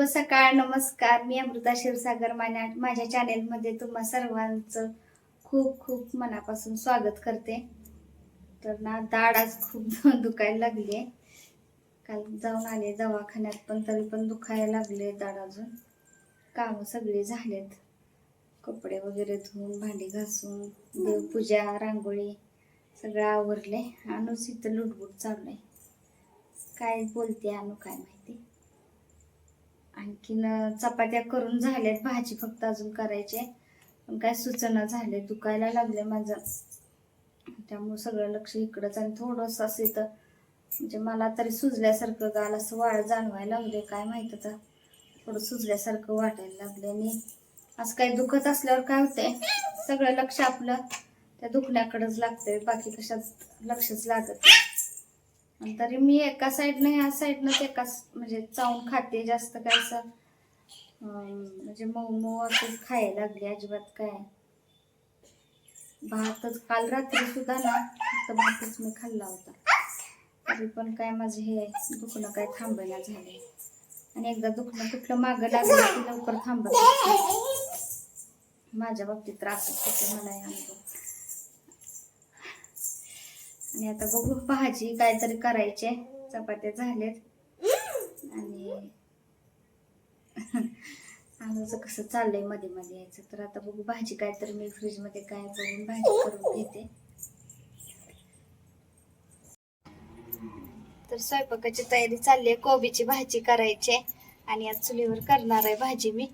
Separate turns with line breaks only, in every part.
शुभ सकाळ नमस्कार. मी अमृता क्षीरसागर माझ्या माझ्या चॅनेलमध्ये तुम्हा सर्वांचं खूप खूप मनापासून स्वागत करते. तर ना दाढ आज खूप दुखायला लागली आहे. काल जाऊन आले दवाखान्यात पण तरी पण दुखायला लागले दाढ अजून. कामं सगळी झालेत. कपडे वगैरे धुवून भांडी घासून देवपूजा रांगोळी सगळं आवरले. अनुच इथं लुटबुट चाललंय काय बोलते अनु काय माहिती? आणखीन चपात्या करून झाल्यात भाजी फक्त अजून करायचे पण काय सुचना झाले दुखायला लागले माझं. त्यामुळे सगळं लक्ष इकडंच आणि थोडंसं असं इथं म्हणजे मला तरी सुजल्यासारखं गाल असं वाळ जाणवायला लागले काय माहीत आता. थोडं सुजल्यासारखं वाटायला लागले आणि असं काही दुखत असल्यावर काय होतंय सगळं लक्ष आपलं त्या दुखण्याकडेच लागतंय बाकी कशात लक्षच लागत नाही. तरी मी एका साईडनं ह्या साईडनं ते एका म्हणजे चावून खाते. जास्त काय असं म्हणजे मऊ असं खायला लागली अजिबात काय. भातच काल रात्री सुद्धा ना फक्त भातच मी खाल्ला होता. तरी पण काय माझे हे दुखणं काय थांबायला झाले. आणि एकदा दुखणं कुठलं मागं लागलं की लवकर थांबत माझ्या बाबतीत त्रास होतो मला या अनुभव. आणि आता बघू भाजी काहीतरी करायचे चपात्या झाल्यात. आणि आमचं कसं चाललंयमध्ये मध्ये यायचं. तर आता बघू भाजी काहीतरी मी फ्रीजमध्ये काय करून भाजी करून घेते. तर स्वयंपाकाची तयारी चालली आहे. कोबीची भाजी करायची आहे. आणि आज चुलीवर करणार आहे भाजी मी.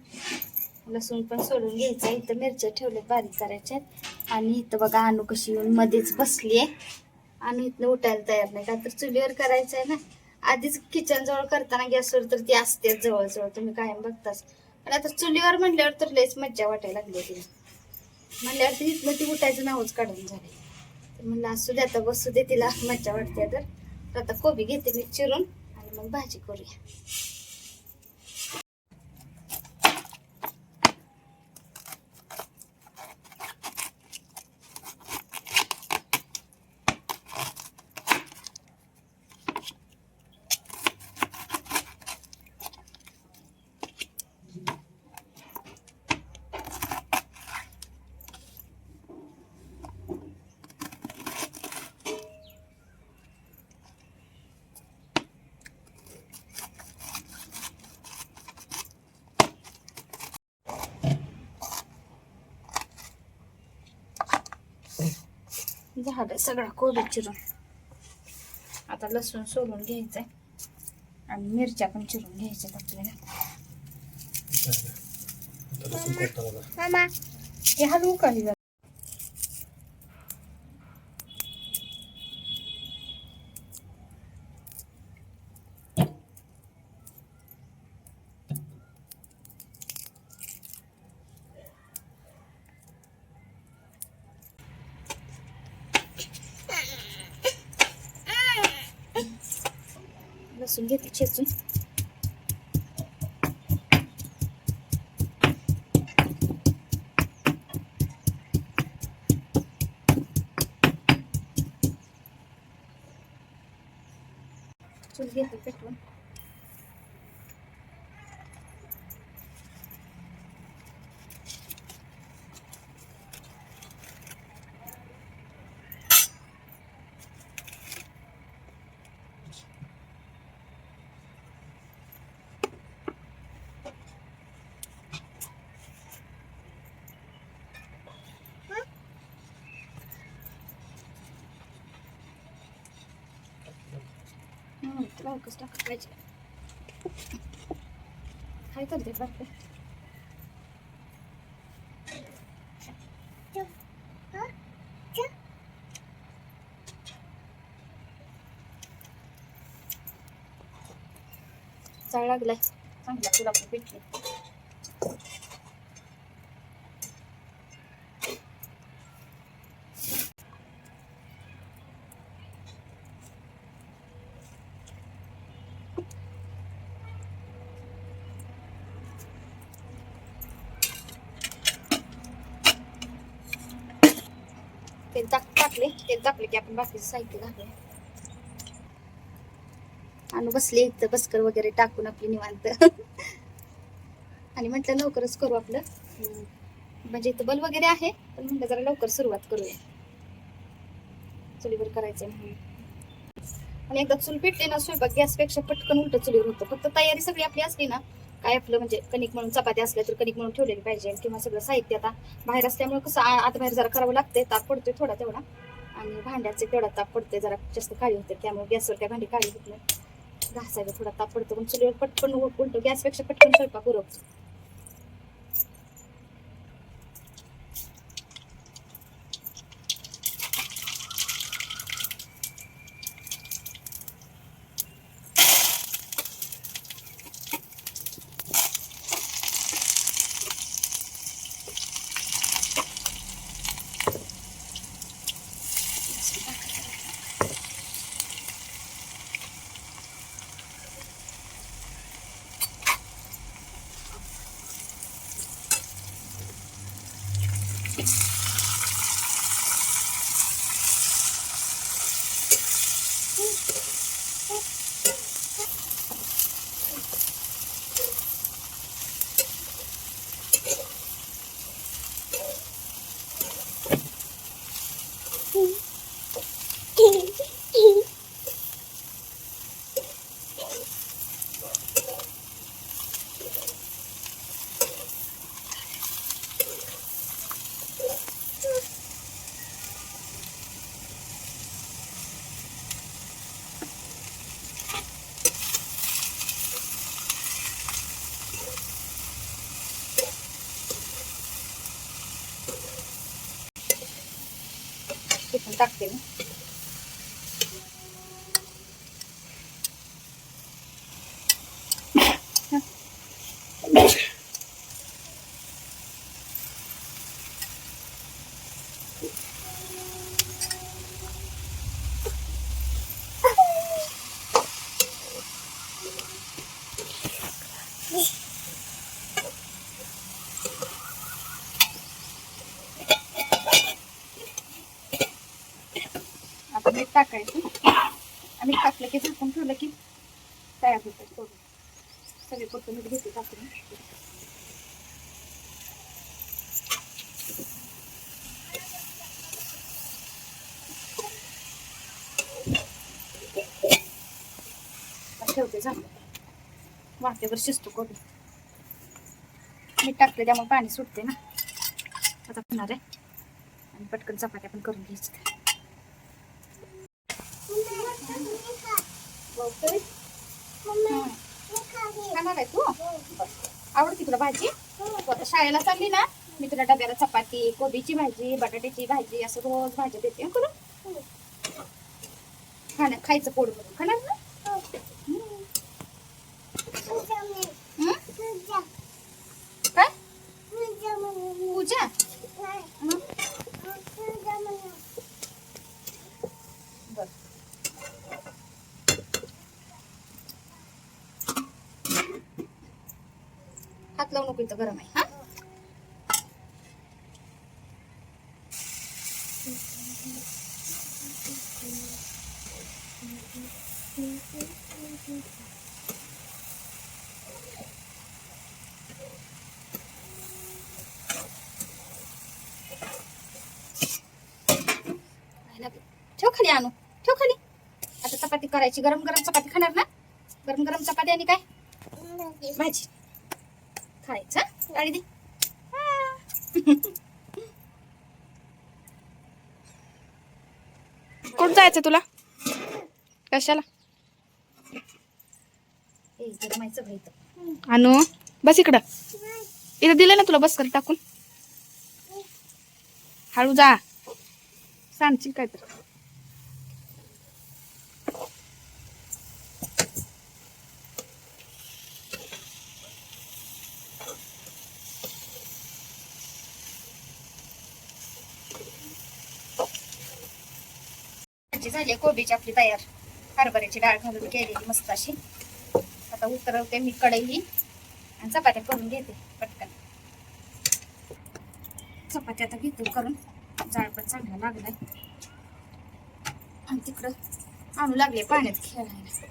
लसूण पण सोडून घ्यायचं आहे. इथं मिरच्या ठेवल्यात बारीक करायच्या आणि इथं बघा अनु कशी येऊन मध्येच बसली आहे. आणि इथनं उठायला तयार नाही. का तर चुलीवर करायचं आहे ना. आधीच किचन जवळ करताना गॅसवर तर ती असते जवळजवळ. तुम्ही कायम बघताच. पण आता चुलीवर म्हणल्यावर तर लयच मज्जा वाटायला लागली तिला. म्हणल्यावर ती इथलं ती उठायचं नावच काढून झाले. तर म्हणलं असू दे आता बसू दे तिला. मज्जा वाटते तर. तर आता कोबी घेते मी चिरून आणि मग भाजी करूया. झालं सगळा कोबी चिरून. आता लसूण सोलून घ्यायचंय. आणि मिरच्या पण चिरून घ्यायच्यात आपल्याला मामा. हे हलवू का हे जरा? लसूण घेते ठेचून. चूल घेते पेटवून. हम्म, तुला टाकत पाहिजे काय करते बापरे चाळ लागलाय. चांगला तुला पण भेटले. तेल टाक टाकले तेल टाकले की आपण बाकीचं साहित्य घालूया. आणि बसले इथं बसकर वगैरे टाकून आपली निवांत. आणि म्हटलं लवकरच करू आपलं. म्हणजे इथं बल वगैरे आहे पण म्हटलं जरा लवकर सुरुवात करूया. चुलीवर करायचं म्हणून. आणि एकदा चूल पेटली ना स्वयंपाक गॅसपेक्षा पटकन उलट चुलीवर होतं. फक्त तयारी सगळी आपली असली ना काय आपलं म्हणजे कणिक म्हणून चपाती असल्या तर कणिक म्हणून ठेवलेली पाहिजे किंवा सगळं साहित्य आता बाहेर असल्यामुळे कसं आता बाहेर जरा करावं लागते ताप पडतोय थोडा तेवढा. आणि भांड्याचे तेवढा ताप पडते जरा जास्त काळी होते त्यामुळे गॅसवर काय भांडी काळी होत नाही. घासायला थोडा ताप पडतो पण चुलीवर पटकन उलटो गॅसपेक्षा पटकन स्वयंपाक उरवतो ते पण टाकते मी मीठ टाकायचं. आणि टाकलं की झाकून ठेवलं की तयार होतं सोडून सगळे पुरतं मीठ घेते टाकून. ठेवते झालं वाटेवर शिजतो कोबी मीठ टाकलं त्यामुळे पाणी सुटते ना. आता होणार आहे. आणि पटकन चपात्या पण करून घ्यायच्या खाणार आहे तू? आवडती तुला भाजी? आता शाळेला चालली ना मी तुला डब्याला चपाती कोबीची भाजी बटाट्याची भाजी असं रोज भाजी देते हं करून. खाण्या खायचं पोट भरून. खाणार ना? हं? काय? पूजा हं? बरं. हात लावू नको इथं गरम आहे हा ठेव खाली आणू. ठेव खाली. आता चपाती करायची. गरम गरम चपाती खाणार ना? गरम गरम चपाती आणि काय? भाजी. खायचं. हा? गाडी दे
कुठं जायचं तुला? कशाला? आणू बस इकडं. इथं दिलं ना तुला बस कर टाकून? हळू जा. सांगशील काय तर
भाजी झाली कोबीची आपली तयार. हरभऱ्याची डाळ घालून केलेली मस्त अशी आता उतरवते मी कढई आणि चपात्या करून घेते पटकन. चपात्या आता घेते करून. जाळ पण चांगला लागलाय. आणि तिकडं आणू लागले पाण्यात खेळायला.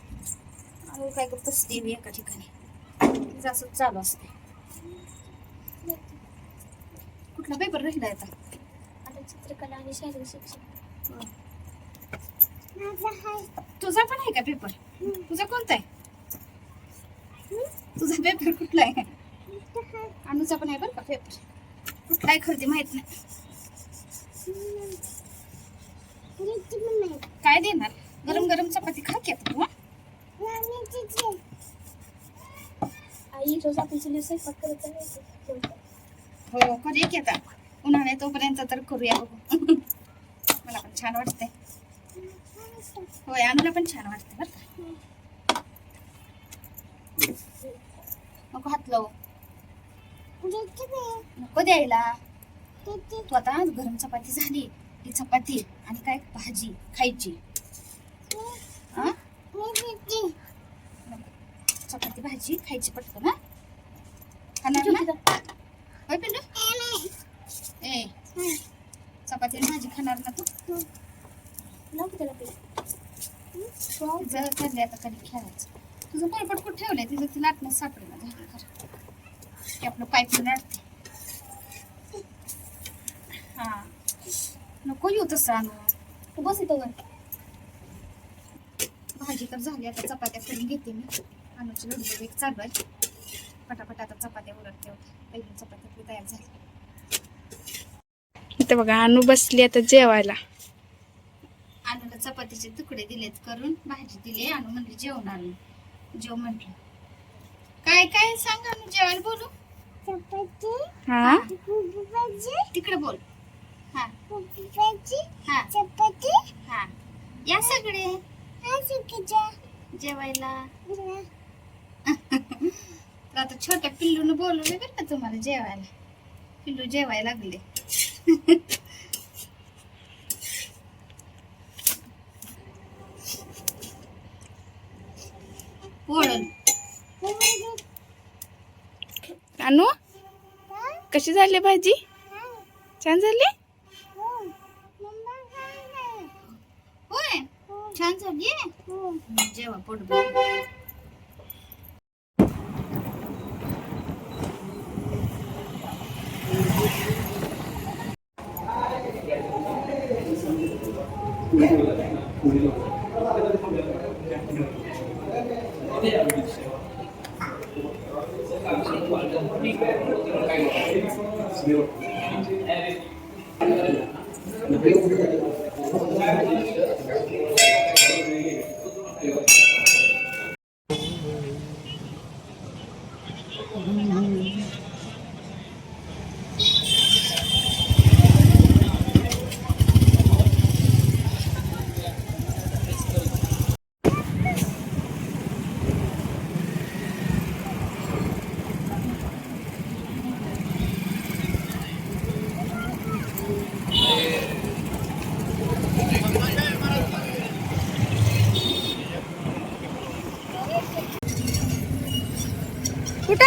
आणू काय बसते मी एका ठिकाणी. असंच चालू असते कुठला पेपर राहिला आता?
आता चित्रकला आणि शारीरिक शिक्षण.
तुझा पण आहे का पेपर तुझा कोणता आहे? तुझा पेपर कुठला आहे? अनुचा पण आहे बरं का पेपर कुठला आहे खरेदी माहीत नाही. काय देणार? गरम गरम चपाती खा की तू हं?
आई रोज आपण चुलीवर स्वयंपाक करत जायचं
हो करूया की आता. उन्हाळ्यात तोपर्यंत तर करूया बघू. मला पण छान वाटतंय. होय आम्हाला पण छान वाटतं बरं नको हात लावू. नको द्यायला. तू आता गरम चपाती झाली ती चपाती आणि काय भाजी खायची. चपाती भाजी खायची पटकन ना खाणार ना? होय ए चपाती भाजी खाणार ना तू?
नको त्याला ते?
जर ठरले आता कधी खेळायचं? तुझं पोळपट कुठं ठेवलंय? तिचं ती लाटणं सापडेना झालं खरं ते आपलं पाईप लाटते हा. नको येऊ तसं आणू.
तू बस इथं वर
भाजी तर झाली आता चपात्या करून घेते मी. अनुची लढू एक चालू आहे. पटापट आता चपात्या उलटते पहिली चपाती आपली तयार झाली.
इथं बघा अनु बसली आता जेवायला.
अनुला चपातीचे तुकडे दिलेत करून भाजी दिली अनु म्हणली जेवण आणू जेव म्हटलं. काय काय सांग अनु जेवायला बोलू?
हा?
तिकडे बोल. हा. हा. हा. या सगळे. जेवायला. तर आता छोट्या पिल्लून बोलवलं बरं का तुम्हाला जेवायला. पिल्लू जेवायला लागले. पोळण
अनु कशी झाली भाजी? छान झाली?
होय. छान झाली? जेवा पोट भरून. कुठं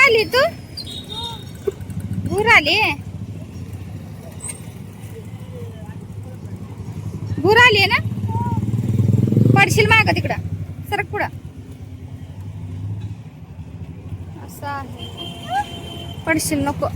आली तू? बुर आली? भूर आली ना? पडशील माग तिकडं. सरक पुढं. असं आहे. पडशील नको.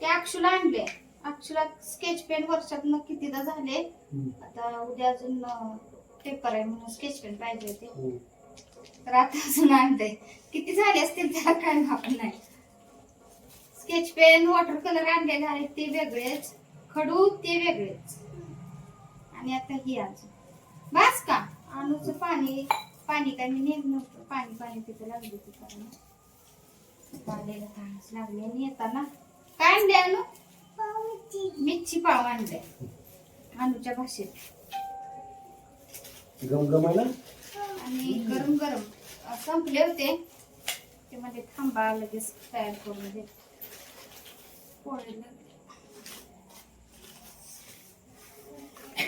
ते अक्षुला आणले. अक्षुला स्केच पेन वर्षातनं कितीदा झाले? आता उद्या अजून पेपर आहे म्हणून स्केच पेन पाहिजे होते. तर आता अजून आणते. किती झाले असतील त्याला काय माप नाही. स्केच पेन वॉटर कलर आणलेले आहेत ते वेगळेच. खडू ते वेगळेच. आणि आता ही अजून. बस का? अनुचं पाणी पाणी काय मी नेत नव्हतं. पाणी पाणी तिथे लागली तिथं आलेलं ताणच लागले आणि येताना. काय आणले अनु? मिरची पाव आणले अनुच्या भाषेत.
गम गम आहे ना
आणि गरम गरम संपले होते. ते मध्ये थांबा लगेच तयार करून दे पोळी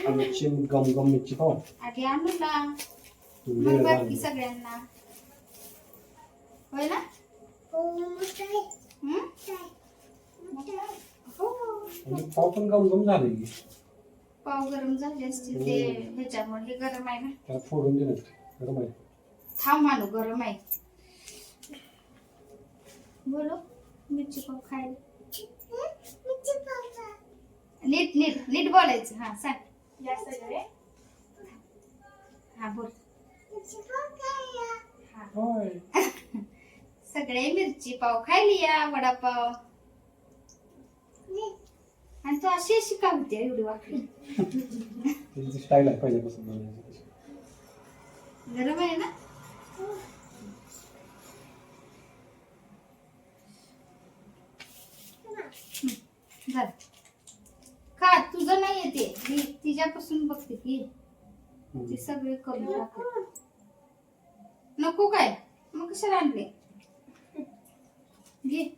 मिरची गम गम मिरची पाव
आधी आणू ना
तुम्ही
मग
घालवली.
सगळ्यांना. होय ना? हं? हो.
पाव पण गम गम झाले की.
पाव गरम झाले असतील ते. ह्याच्यामुळे हे गरम आहे ना.
त्याला फोडून दिलं गरम आहे.
थांब मानू गरम आहे. बोलो मिरची पाव खायला. नीट नीट नीट बोलायचं. हा सांग.
जास्त आहे
हा बोल हा
होय
सगळे मिरची पाव खायली या वडापाव. आणि तू अशी अशी का होती एवढी वाकडी?
त्याची स्टाईल आहे पहिल्यापासून बनवायची तशी.
गरम आहे ना? झालं. का? तुझं नाही येते. मी तिच्यापासून बघते की. ती सगळे कमी नको काय? मग कशाला आणले? घे.